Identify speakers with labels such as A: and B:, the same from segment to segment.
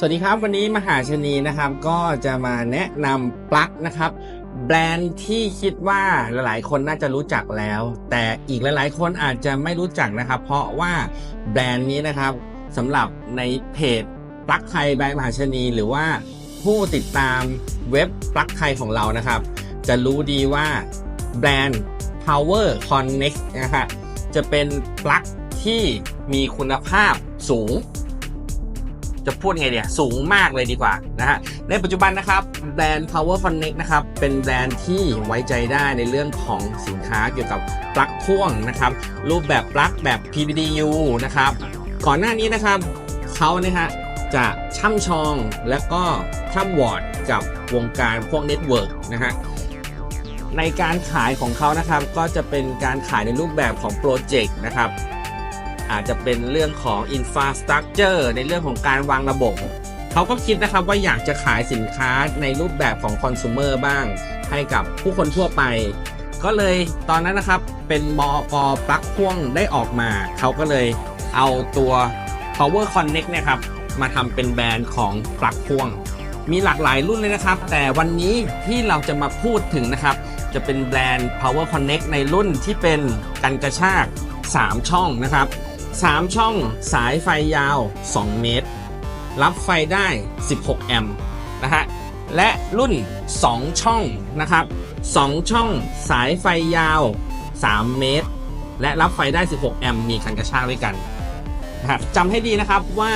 A: สวัสดีครับ วันนี้มหาชนีนะครับก็จะมาแนะนำปลั๊กนะครับ แบรนด์ที่คิดว่าหลายๆ คนน่าจะรู้จักแล้ว แต่อีกหลายๆ คนอาจจะไม่รู้จักนะครับ เพราะว่าแบรนด์นี้นะครับสำหรับในเพจปลั๊กไทยแบมหาชนี หรือว่าผู้ติดตามเว็บปลั๊กไทยของเรานะครับ จะรู้ดีว่าแบรนด์ Power Connect นะครับจะเป็นปลั๊กที่มีคุณภาพสูง จะพูดไงเดียสูงมากเลยดีกว่านะฮะในปัจจุบันนะครับแบรนด์ Power Connect นะครับเป็นแบรนด์ที่ไว้ใจได้ในเรื่องของสินค้าเกี่ยวกับปลั๊กพ่วงนะครับรูปแบบปลั๊กแบบ PVDU นะครับก่อนหน้านี้นะครับเขาเนี่ยฮะจะช่ำชองและก็ช่ำวอร์ดกับวงการพวกเน็ตเวิร์กนะฮะในการขายของเขานะครับก็จะเป็นการขายในรูปแบบของโปรเจกต์นะครับ อาจจะเป็นเรื่องของ Infrastructure ในเรื่องของการวางระบบ เขาก็คิดนะครับว่าอยากจะขายสินค้าในรูปแบบของคอน sumer บ้าง ให้กับผู้คนทั่วไป ก็เลยตอนนั้นนะครับเป็นมอกปลั๊กพ่วงได้ออกมา เขาก็เลยเอาตัว Power Connect นี่ยครับมาทำเป็นแบรนด์ของปลั๊กพ่วง มีหลากหลายรุ่นเลยนะครับ แต่วันนี้ที่เราจะมาพูดถึงนะครับ จะเป็นแบรนด์ Power Connect ในรุ่นที่เป็นกันกระชาก 3 ช่องนะครับ 3 ช่องสายไฟยาว 2 เมตร รับไฟได้ 16 แอมป์นะฮะและรุ่น 2 ช่องนะครับ 2 ช่องสายไฟยาว 3 เมตร และรับไฟได้ 16 แอมป์มีคันกระชากด้วยกันนะครับจำให้ดีนะครับว่า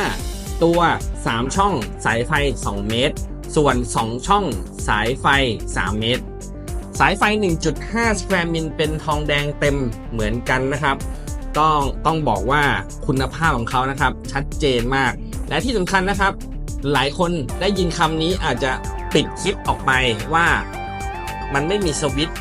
A: ตัว 3 ช่องสายไฟ 2 เมตร ส่วน 2 ช่องสายไฟ 3 เมตร สายไฟ 1.5 สแควร์มิลเป็นทองแดงเต็มเหมือนกันนะครับ ต้องต้องบอกว่าคุณภาพของเขานะครับ ชัดเจนมาก และที่สำคัญนะครับ หลายคนได้ยินคำนี้อาจจะปิดคลิปออกไปว่ามันไม่มีสวิตช์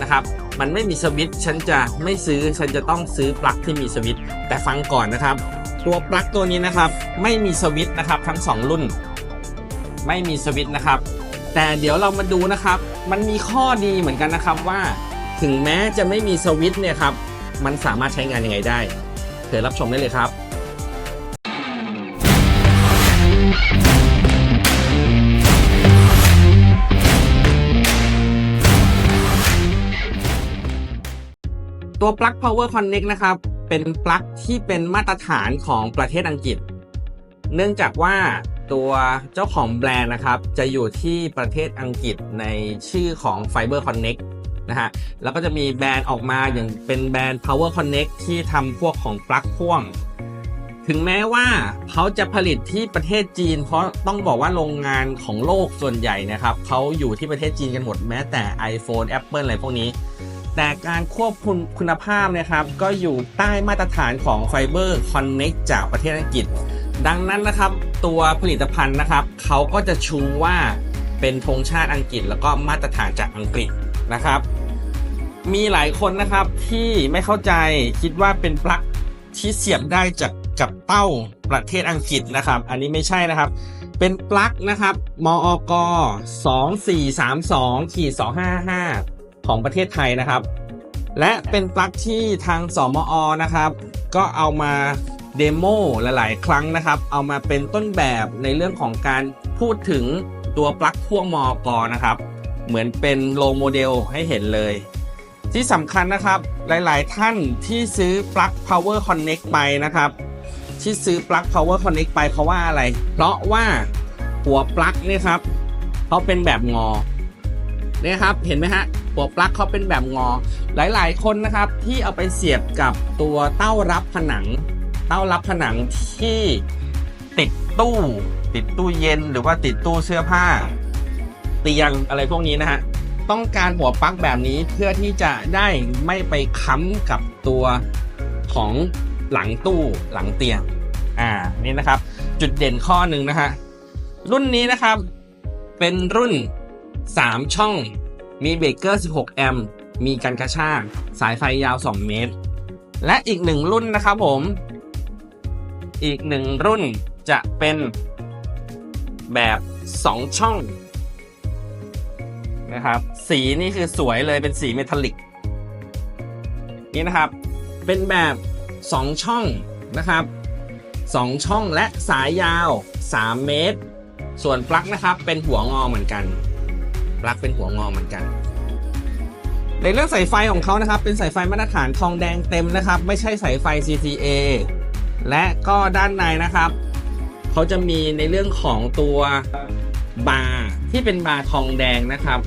A: นะครับมันไม่มีสวิตช์ฉันจะไม่ซื้อฉันจะต้องซื้อปลั๊กที่มีสวิตช์แต่ฟังก่อนนะครับ ตัวปลั๊กตัวนี้นะครับ ไม่มีสวิตช์นะครับ ทั้งสองรุ่น ไม่มีสวิตช์นะครับ แต่เดี๋ยวเรามาดูนะครับ มันมีข้อดีเหมือนกันนะครับว่า ถึงแม้จะไม่มีสวิตช์เนี่ยครับ มันสามารถใช้งานยังไงได้เชิญรับชมได้เลยครับตัวปลั๊ก Power Connect นะครับ เป็นปลั๊กที่เป็นมาตรฐานของประเทศอังกฤษ เนื่องจากว่าตัวเจ้าของแบรนด์นะครับ จะอยู่ที่ประเทศอังกฤษในชื่อของ Fiber Connect นะฮะ แล้วก็จะมีแบรนด์ออกมาอย่างเป็นแบรนด์ Power Connect ที่ทำพวกของปลั๊กพ่วง ถึงแม้ว่าเขาจะผลิตที่ประเทศจีน เพราะต้องบอกว่าโรงงานของโลกส่วนใหญ่นะครับเขาอยู่ที่ประเทศจีนกันหมดแม้แต่ iPhone Apple อะไรพวกนี้ แต่การควบคุมคุณภาพนะครับ ก็อยู่ใต้มาตรฐานของ Fiber Connect จากประเทศอังกฤษ ดังนั้นนะครับตัวผลิตภัณฑ์นะครับเขาก็จะชูว่าเป็นธงชาติอังกฤษแล้วก็มาตรฐานจากอังกฤษนะครับ มีหลายคนนะครับที่ไม่เข้าใจคิดว่าเป็นปลั๊กที่เสียบได้จากกับเต้าประเทศอังกฤษนะครับ อันนี้ไม่ใช่นะครับ เป็นปลั๊กนะครับมอก2432ขีด255 ของประเทศไทยนะครับ และเป็นปลั๊กที่ทางสมอนะครับ ก็เอามาเดโมหลายๆ ครั้งนะครับ เอามาเป็นต้นแบบในเรื่องของการพูดถึงตัวปลั๊กพ่วงมอกนะครับ เหมือนเป็นโลโมเดลให้เห็นเลย ที่สำคัญนะครับหลายๆ ท่านที่ซื้อปลั๊ก Power Connect ไปนะครับ ที่ซื้อปลั๊ก Power Connect ไปเพราะว่าอะไร เพราะว่าหัวปลั๊กเนี่ยครับเขาเป็นแบบงอเนี่ยครับเห็นไหมฮะหัวปลั๊กเขาเป็นแบบงอ หลายๆ คนนะครับที่เอาไปเสียบกับตัวเต้ารับผนัง เต้ารับผนังที่ติดตู้ ติดตู้เย็นหรือว่าติดตู้เสื้อผ้า เตียงอะไรพวกนี้นะฮะ ต้องการหัวปลั๊กแบบนี้เพื่อที่จะได้ไม่ไปค้ำกับตัวของหลังตู้หลังเตียง อ่า นี่นะครับ จุดเด่นข้อหนึ่งนะฮะ รุ่นนี้นะครับ เป็นรุ่น 3 ช่อง มีเบรกเกอร์ 16 แอมป์ มีการกระชากสายไฟยาว 2 เมตร และอีกหนึ่งรุ่นนะครับผม อีกหนึ่งรุ่นจะเป็นแบบ 2 ช่อง นะครับ สีนี่คือสวยเลยเป็นสีเมทัลลิกนี่นะครับ เป็นแบบ 2 ช่องนะครับ 2 ช่องและสายยาว 3 เมตร ส่วนปลั๊กนะครับ เป็นหัวงอเหมือนกันปลั๊กเป็นหัวงอเหมือนกัน ในเรื่องสายไฟของเขานะครับ เป็นสายไฟมาตรฐานทองแดงเต็มนะครับ ไม่ใช่สายไฟ CTA และก็ด้านในนะครับเขาจะมีในเรื่องของตัวบาร์ที่เป็นบาร์ทองแดงนะครับ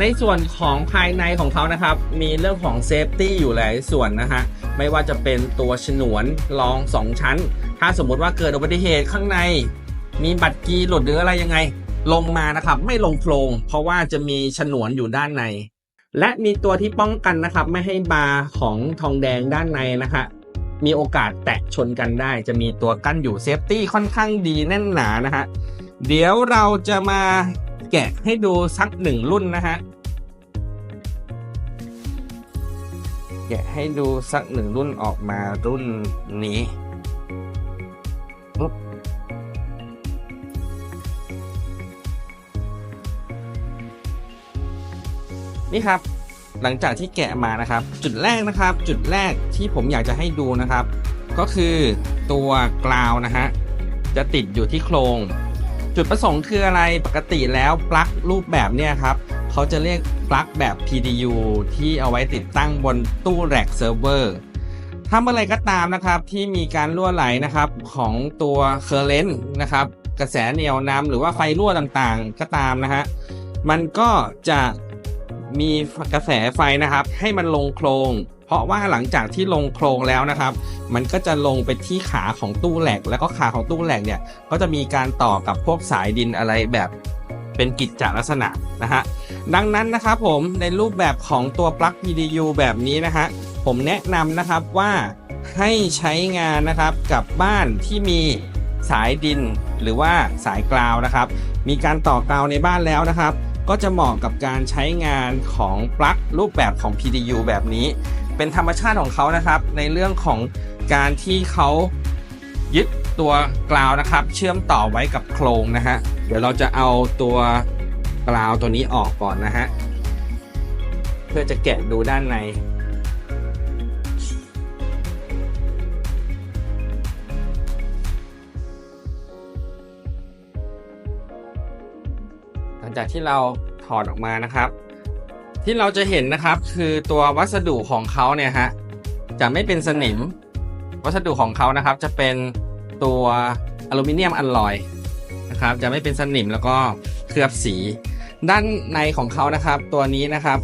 A: ในส่วนของภายในของเขานะครับ มีเรื่องของเซฟตี้อยู่หลายส่วนนะฮะ ไม่ว่าจะเป็นตัวฉนวนรอง 2 ชั้น ถ้าสมมติว่าเกิดอุบัติเหตุข้างใน มีบัตรกีหลุดหรืออะไรยังไง ลงมานะครับ ไม่ลงโพรง เพราะว่าจะมีฉนวนอยู่ด้านใน และมีตัวที่ป้องกันนะครับ ไม่ให้บาร์ของทองแดงด้านในนะคะมีโอกาสแตะชนกันได้ จะมีตัวกั้นอยู่เซฟตี้ค่อนข้างดีแน่นหนานะฮะเดี๋ยวเราจะมา แกะให้ดูสักหนึ่งรุ่นนะฮะ แกะให้ดูสักหนึ่งรุ่นออกมารุ่นนี้ปุ๊บนี่ครับหลังจากที่แกะมานะครับ จุดแรกนะครับ จุดแรกที่ผมอยากจะให้ดูนะครับ ก็คือตัวกราวนะฮะจะติดอยู่ที่โครง จุดประสงค์คืออะไรปกติแล้วปลั๊กรูปแบบเนี่ยครับเขาจะเรียกปลั๊กแบบ PDU ที่เอาไว้ติดตั้งบนตู้แร็กเซิร์ฟเวอร์ถ้าเมื่อไรก็ตามนะครับที่มีการรั่วไหลนะครับของตัวเคอร์เรนต์นะครับกระแสเหนี่ยวนำหรือว่าไฟรั่วต่างๆก็ตามนะฮะมันก็จะมีกระแสไฟนะครับ ให้มันลงโครง เพราะว่าหลังจากที่ลงโครงแล้วนะครับ มันก็จะลงไปที่ขาของตู้แหลก แล้วก็ขาของตู้แหลกเนี่ย ก็จะมีการต่อกับพวกสายดินอะไรแบบเป็นกิจจลักษณะนะฮะ ดังนั้นนะครับผมในรูปแบบของตัวปลั๊ก PDU แบบนี้นะฮะ ผมแนะนำนะครับว่าให้ใช้งานนะครับกับบ้านที่มีสายดินหรือว่าสายกราวนะครับ มีการต่อกราวในบ้านแล้วนะครับ ก็จะเหมาะกับการใช้งานของปลั๊กรูปแบบของ PDU แบบนี้ เป็นธรรมชาติของเขานะครับ ในเรื่องของการที่เขายึดตัวกราวนะครับ เชื่อมต่อไว้กับโครงนะฮะเดี๋ยวเราจะเอาตัวกราวตัวนี้ออกก่อนนะฮะเพื่อจะแกะดูด้านในหลังจากที่เราถอดออกมานะครับ ที่เราจะเห็นนะครับคือตัววัสดุของเขาเนี่ยฮะจะไม่เป็นสนิม วัสดุของเขานะครับจะเป็นตัวอลูมิเนียมอัลลอยนะครับจะไม่เป็นสนิมแล้วก็เคลือบสี ด้านในของเขานะครับ ตัวนี้นะครับ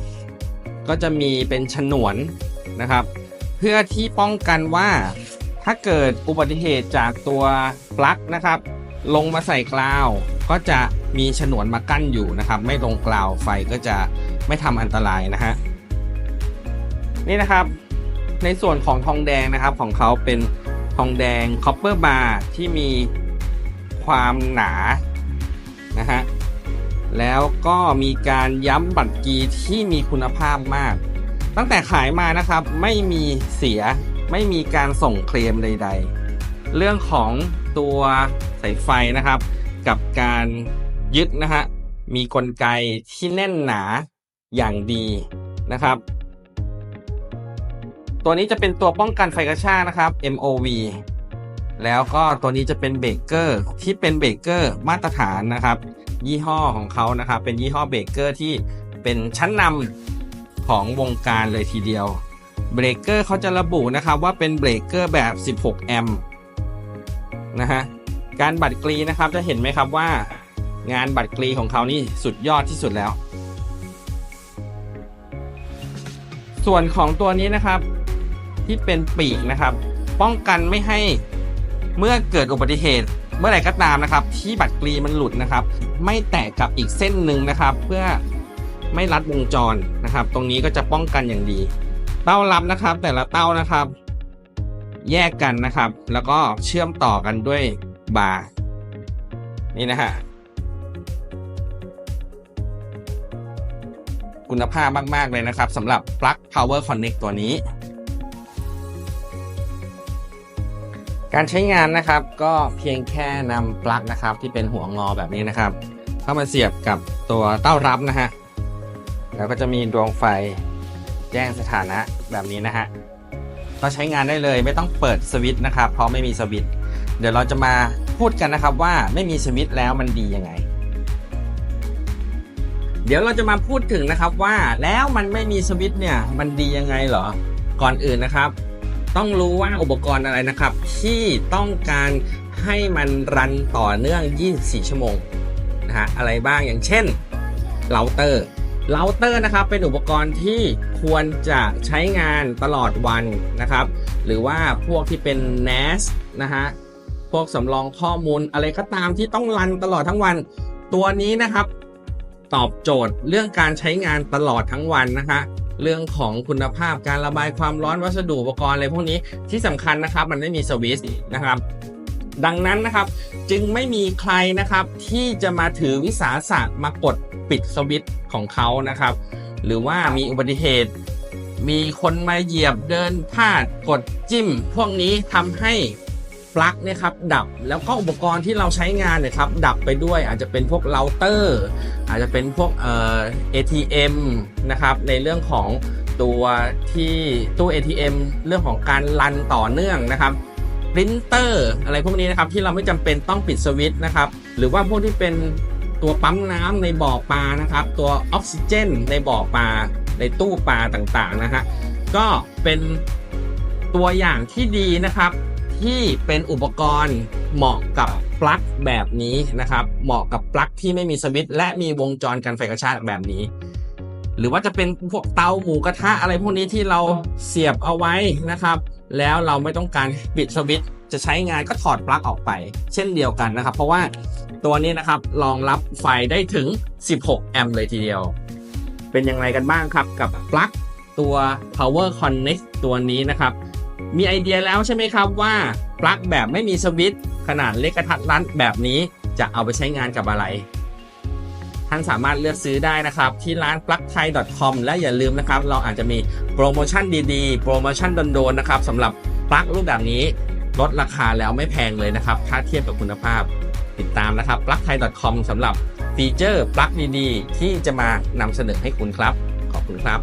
A: ก็จะมีเป็นฉนวนนะครับ เพื่อที่ป้องกันว่าถ้าเกิดอุบัติเหตุจากตัวปลั๊กนะครับ ลงมาใส่กราว ก็จะมีฉนวนมากั้นอยู่นะครับ ไม่ลงกราวไฟก็จะ ไม่ทำอันตรายนะฮะนี่นะครับ ในส่วนของทองแดงนะครับของเขาเป็นทองแดงคอปเปอร์บาร์ที่มีความหนานะฮะแล้วก็มีการย้ำบัตรกีที่มีคุณภาพมาก ตั้งแต่ขายมานะครับไม่มีเสียไม่มีการส่งเคลมใด ๆ เรื่องของตัวสายไฟนะครับ กับการยึดนะฮะมีกลไกที่แน่นหนา อย่างดีนะครับ ตัวนี้จะเป็นตัวป้องกันไฟกระชากนะครับ MOV แล้วก็ตัวนี้จะเป็นเบรกเกอร์ที่เป็นเบรกเกอร์มาตรฐานนะครับ ยี่ห้อของเขานะครับ เป็นยี่ห้อเบรกเกอร์ที่เป็นชั้นนำของวงการเลยทีเดียวเบรกเกอร์เขาจะระบุนะครับว่าเป็นเบรกเกอร์แบบ 16 แอมป์นะฮะการบัดกรีนะครับจะเห็นไหมครับว่า งานบัดกรีของเขานี่สุดยอดที่สุดแล้ว ส่วนของตัวนี้นะครับ ที่เป็นปีกนะครับ ป้องกันไม่ให้เมื่อเกิดอุบัติเหตุ เมื่อไหร่ก็ตามนะครับ ที่บัตรกรีมันหลุดนะครับ ไม่แตะกับอีกเส้นหนึ่งนะครับ เพื่อไม่รัดวงจรนะครับ ตรงนี้ก็จะป้องกันอย่างดี เต้ารับนะครับ แต่ละเต้านะครับ แยกกันนะครับ แล้วก็เชื่อมต่อกันด้วยบาร์นี่นะฮะ คุณภาพมาก ๆ เลยนะครับสำหรับปลั๊ก Power Connect ตัวนี้ การใช้งานนะครับก็เพียงแค่นำปลั๊กนะครับที่เป็นหัวงอแบบนี้นะครับ เข้ามาเสียบกับตัวเต้ารับนะฮะแล้วก็จะมีดวงไฟแจ้งสถานะแบบนี้นะฮะก็ใช้งานได้เลยไม่ต้องเปิดสวิตช์นะครับเพราะไม่มีสวิตช์เดี๋ยวเราจะมาพูดกันนะครับว่าไม่มีสวิตช์แล้วมันดียังไง เดี๋ยวเราจะมาพูดถึงนะครับว่าแล้วมันไม่มีสวิตช์เนี่ยมันดียังไงเหรอ ก่อนอื่นนะครับ ต้องรู้ว่าอุปกรณ์อะไรนะครับ ที่ต้องการให้มันรันต่อเนื่อง 24 ชั่วโมงนะฮะอะไรบ้างอย่างเช่นเราเตอร์เราเตอร์นะครับเป็นอุปกรณ์ที่ควรจะใช้งานตลอดวันนะครับ หรือว่าพวกที่เป็น NAS นะฮะพวกสำรองข้อมูลอะไรก็ตามที่ต้องรันตลอดทั้งวัน ตัวนี้นะครับ ตอบโจทย์เรื่องการใช้งานตลอดทั้งวันนะคะเรื่องของคุณภาพการระบายความร้อนวัสดุอุปกรณ์อะไรพวกนี้ที่สำคัญนะครับ มันไม่มีสวิตช์นะครับ ดังนั้นนะครับจึงไม่มีใครนะครับที่จะมาถือวิสาสะมากดปิดสวิตช์ของเขานะครับ หรือว่ามีอุบัติเหตุ มีคนมาเหยียบเดินพลาดกดจิ้ม พวกนี้ทำให้ ปลั๊กเนี่ยครับดับแล้วก็อุปกรณ์ที่เราใช้งานเนี่ยครับดับไปด้วยอาจจะเป็นพวกเราเตอร์อาจจะเป็นพวกเอ่อ ATM นะครับในเรื่องของตัวที่ตู้ ATM เรื่องของการรันต่อเนื่องนะครับปรินเตอร์อะไรพวกนี้นะครับที่เราไม่จำเป็นต้องปิดสวิตช์นะครับหรือว่าพวกที่เป็นตัวปั๊มน้ำในบ่อปลานะครับ ตัวออกซิเจน ในบ่อปลาในตู้ปลาต่างๆนะฮะก็เป็นตัวอย่างที่ดีนะครับ ที่เป็นอุปกรณ์เหมาะกับปลั๊กแบบนี้นะครับ เหมาะกับปลั๊กที่ไม่มีสวิตช์และมีวงจรกันไฟกระชากแบบนี้ หรือว่าจะเป็นพวกเตาหมูกระทะอะไรพวกนี้ที่เราเสียบเอาไว้นะครับ แล้วเราไม่ต้องการปิดสวิตช์จะใช้งานก็ถอดปลั๊กออกไป เช่นเดียวกันนะครับ เพราะว่าตัวนี้นะครับรองรับไฟได้ถึง 16 แอมป์เลยทีเดียว เป็นยังไงกันบ้างครับกับปลั๊กตัว power connect ตัวนี้นะครับ มีไอเดียแล้วใช่ไหมครับว่าปลั๊กแบบไม่มีสวิตช์ขนาดเล็กกระทัดรัดแบบนี้จะเอาไปใช้งานกับอะไร ท่านสามารถเลือกซื้อได้นะครับ ที่ร้าน p l u g t h a i c o m และอย่าลืมนะครับ เราอาจจะมีโปรโมชั่นดีๆ โปรโมชั่นโดนๆนะครับสำหรับปลั๊กรูปแบบนี้ลดราคาแล้วไม่แพงเลยนะครับ ถ้าเทียบกับคุณภาพ ติดตามนะครับ p l u g t h a i c o m สำหรับฟีเจอร์ปลั๊กดีๆที่จะมานำเสนอให้คุณครับ ขอบคุณครับ